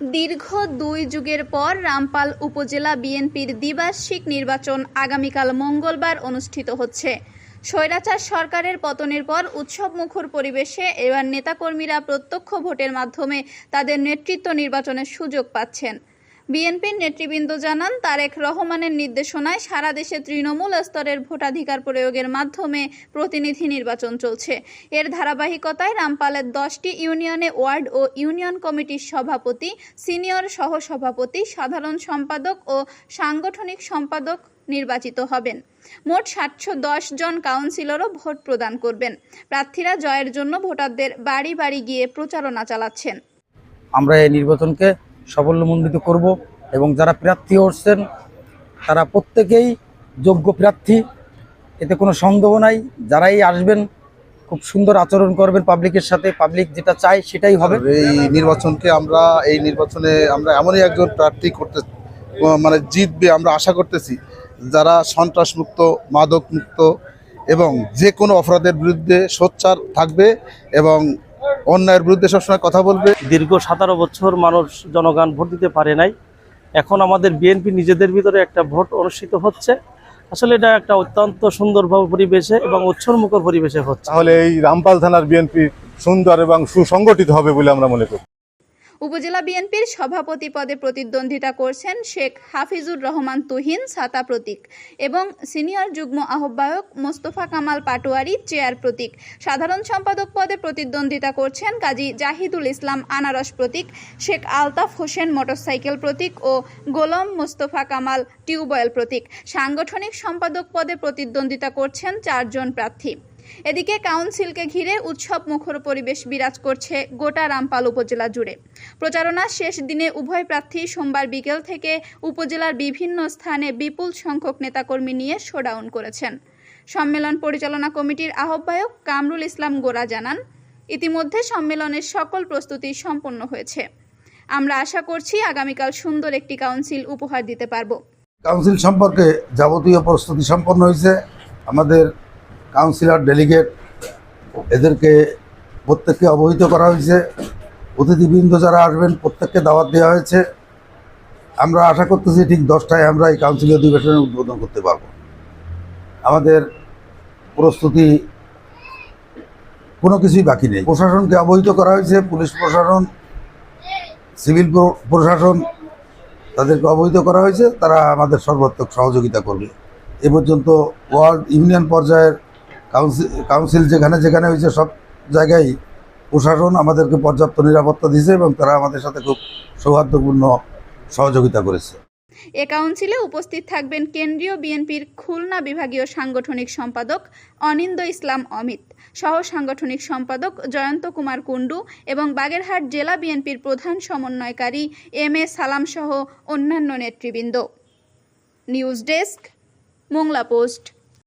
দীর্ঘ দুই যুগের পর রামপাল উপজেলা বিএনপির দ্বিবার্ষিক নির্বাচন আগামীকাল মঙ্গলবার অনুষ্ঠিত হচ্ছে। স্বৈরাচার সরকারের পতনের পর উৎসব মুখর পরিবেশে এবার নেতাকর্মীরা প্রত্যক্ষ ভোটের মাধ্যমে তাদের নেতৃত্ব নির্বাচনের সুযোগ পাচ্ছেন। বিএনপির নেতৃবৃন্দ জানান, তারেক রহমানের নির্দেশনায় সারা দেশে তৃণমূল স্তরের ভোটাধিকার প্রয়োগের মাধ্যমে প্রতিনিধি নির্বাচন চলছে। এর ধারাবাহিকতায় রামপালের দশটি ইউনিয়নে ওয়ার্ড ও ইউনিয়ন কমিটির সভাপতি, সিনিয়র সহসভাপতি, সাধারণ সম্পাদক ও সাংগঠনিক সম্পাদক নির্বাচিত হবেন। মোট সাতশো দশ জন কাউন্সিলরও ভোট প্রদান করবেন। প্রার্থীরা জয়ের জন্য ভোটারদের বাড়ি বাড়ি গিয়ে প্রচারণা চালাচ্ছেন। আমরা এই নির্বাচনকে সাফল্যমণ্ডিত করব এবং যারা প্রার্থী হচ্ছেন, তারা প্রত্যেকেই যোগ্য প্রার্থী। এতে কোনো সন্দেহ নাই, যারাই আসবেন, খুব সুন্দর আচরণ করবেন পাবলিকের সাথে, পাবলিক যেটা চায় সেটাই হবে। এই নির্বাচনকে আমরা, এই নির্বাচনে আমরা এমনই একজন প্রার্থী করতে মানে জিতবে আমরা আশা করতেছি, যারা সন্ত্রাস মুক্ত মাদক মুক্ত এবং যে কোনো অপরাধের বিরুদ্ধে সোচ্চার থাকবে এবং অন্যায়ের বিরুদ্ধে সবসময় কথা বলবে। দীর্ঘ সতেরো বছর মানুষ জনগণ ভোট দিতে পারে নাই। এখন আমাদের বিএনপি নিজেদের ভিতরে একটা ভোট অনুষ্ঠিত হচ্ছে। আসলে এটা একটা অত্যন্ত সুন্দরভাবে পরিবেশে এবং উৎসর্মুখর পরিবেশে হচ্ছে। তাহলে এই রামপাল থানার বিএনপি সুন্দর এবং সুসংগঠিত হবে বলে আমরা মনে করি। উপজেলা বিএনপির সভাপতি পদে প্রতিদ্বন্দ্বিতা করছেন শেখ হাফিজুর রহমান তুহিন সাতা প্রতীক এবং সিনিয়র যুগ্ম আহ্বায়ক মোস্তফা কামাল পাটোয়ারি চেয়ার প্রতীক। সাধারণ সম্পাদক পদে প্রতিদ্বন্দ্বিতা করছেন কাজী জাহিদুল ইসলাম আনারস প্রতীক, শেখ আলতাফ হোসেন মোটরসাইকেল প্রতীক ও গোলাম মোস্তফা কামাল টিউবওয়েল প্রতীক। সাংগঠনিক সম্পাদক পদে প্রতিদ্বন্দ্বিতা করছেন চারজন প্রার্থী। এদিকে কাউন্সিলকে ঘিরে উৎসব মুখর পরিবেশ বিরাজ করছে গোটা রামপাল উপজেলা জুড়ে। প্রচারণা শেষ দিনে উভয় প্রার্থী সোমবার বিকেল থেকে উপজেলার বিভিন্ন স্থানে বিপুল সংখ্যক নেতাকর্মী নিয়ে শোডাউন করেছেন। সম্মেলন পরিচালনা কমিটির আহ্বায়ক কামরুল ইসলাম গোরা জানান, ইতিমধ্যে সম্মেলনের সকল প্রস্তুতি সম্পন্ন হয়েছে। আমরা আশা করছি আগামীকাল সুন্দর একটি কাউন্সিল উপহার দিতে পারব। কাউন্সিল সম্পর্কে যাবতীয় প্রস্তুতি সম্পন্ন হয়েছে। আমাদের কাউন্সিলর, ডেলিগেট, এদেরকে প্রত্যেককে অবহিত করা হয়েছে। অতিথিবৃন্দ যারা আসবেন, প্রত্যেককে দাওয়াত দেওয়া হয়েছে। আমরা আশা করতেছি ঠিক দশটায় আমরা এই কাউন্সিল অধিবেশনের উদ্বোধন করতে পারব। আমাদের প্রস্তুতি কোনো কিছুই বাকি নেই। প্রশাসনকে অবহিত করা হয়েছে, পুলিশ প্রশাসন, সিভিল প্রশাসন তাদেরকে অবহিত করা হয়েছে। তারা আমাদের সর্বাত্মক সহযোগিতা করবে। এ পর্যন্ত ওয়ার্ল্ড ইউনিয়ন পর্যায়ের কাউন্সিল কাউন্সিল যেখানে যেখানে হয়েছে সব জায়গায় প্রশাসন আমাদেরকে পর্যাপ্ত নিরাপত্তা দিয়েছে এবং তারা আমাদের সাথে খুব সৌহার্দ্যপূর্ণ সহযোগিতা করেছে। এ কাউন্সিলে উপস্থিত থাকবেন কেন্দ্রীয় বিএনপির খুলনা বিভাগীয় সাংগঠনিক সম্পাদক অনিন্দ ইসলাম অমিত, সহ সাংগঠনিক সম্পাদক জয়ন্ত কুমার কুণ্ডু এবং বাগেরহাট জেলা বিএনপির প্রধান সমন্বয়কারী এম এ সালাম সহ অন্যান্য নেতৃবৃন্দ। News desk, Mongla post.